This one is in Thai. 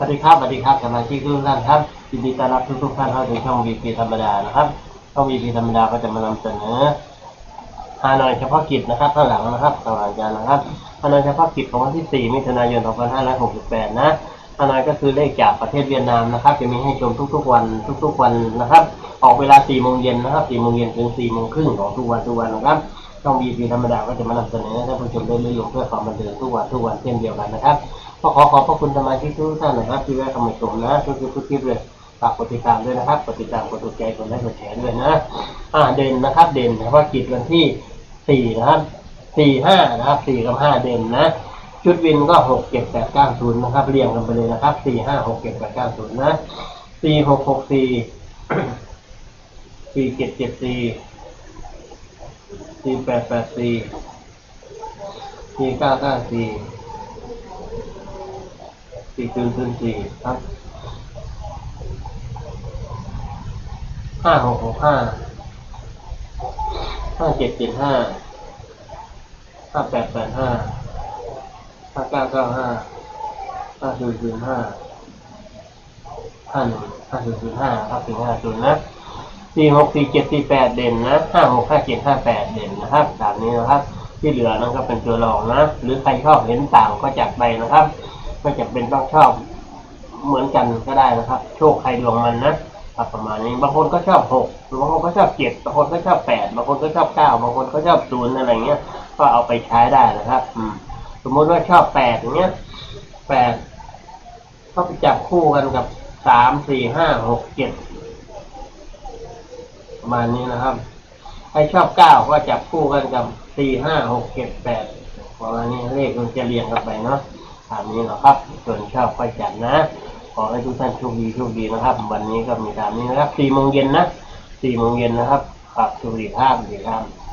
วัสดีครับสวัสดีครับสมาชิกทุกท่านครับยินดีต้อนรับทุกทุกท่านเข้าสู่ช่องวีพีธรรมดานะครับช่องวีพีธรรมดาก็จะมานำเสนอฮานอยเฉพาะกิจนะครับข้างหลังนะครับข้างหลังจานนะครับฮานอยเฉพาะกิจของวันที่ 4 มิถุนายน 2568 นะฮานอยก็คือเลขจากประเทศเวียดนามนะครับ จะมีให้ชมทุกๆวันทุกๆวันนะครับ ออกเวลา 4 โมงเย็นนะครับ 4 โมงเย็นถึง 4 โมงครึ่งของทุกวันทุกวันนะครับช่องวีพีธรรมดาก็จะมานำเสนอให้ท่านผู้ชมได้รู้อยู่เพื่อความบันเทิงทุกวันทุกวันเช่นเดียวกันนะครับ ก็ขอขอบพระคุณสมาชิกทุกท่านนะครับ ที่แวะเข้ามาชมนะทุกทุกคลิปเลยฝากกดติดตามด้วยนะครับกดติดตามกดถูกใจกดไลค์กดแชร์ด้วยนะอ่าเด่นนะครับ เด่นเฉพาะกิจวันที่สี่นะครับสี่ห้านะครับสี่กับห้าเด่นนะ ชุดวินก็หกเจ็ดแปดเก้าศูนย์นะครับเรียงกันไปเลยนะครับสี่ห้าหกเจ็ดแปดเก้าศูนย์นะสี่หกหกสี่สี่เจ็ดเจ็ดสี่สี่แปดแปดสี่สี่เก้าเก้าสี่ สี่ศูนย์ศูนสี่ครับห้าหกหกห้าห้าเจ็ดเจ็ดห้าห้าแปดแปดห้าห้าเก้าเก้าห้าห้าศูนย์ศูนย์ห้าห้าหนึ่งห้าศูนย์ศูนย์ห้าครับถึงห้าศูนย์นะสี่หกสี่เจ็ดสี่แปดเด่นนะห้าหกห้าเจ็ดห้าแปดเด่นนะครับตามนี้นะครับ ที่เหลือนะครับเป็นตัวรองนะ หรือใครชอบเห็นต่างก็จัดไปนะครับ ไม่จำเป็นต้องชอบเหมือนกันก็ได้นะครับ โชคใครดวงมันนะประมาณนี้บางคนก็ชอบหกบางคนก็ชอบเจ็ดบางคนก็ชอบแปดบางคนก็ชอบเก้าบางคนก็ชอบศูนย์อะไรเงี้ย ก็เอาไปใช้ได้นะครับ อืม สมมติว่าชอบแปดอย่างเงี้ยแปดก็ไปจับคู่กันกับสามสี่ห้าหกเจ็ดประมาณนี้นะครับใครชอบเก้าก็จับคู่กันกับสี่ห้าหกเจ็ดแปดประมาณนี้เลขมันจะเรียงกันไปเนาะ ตามนี้นะครับส่วนชอบค่อยจัดนะ ขอให้ทุกท่านโชคดีโชคดีนะครับ วันนี้ก็มีตามนี้นะครับสี่โมงเย็นนะสี่โมงเย็นนะครับครับโชคดีครับสวัสดีครับ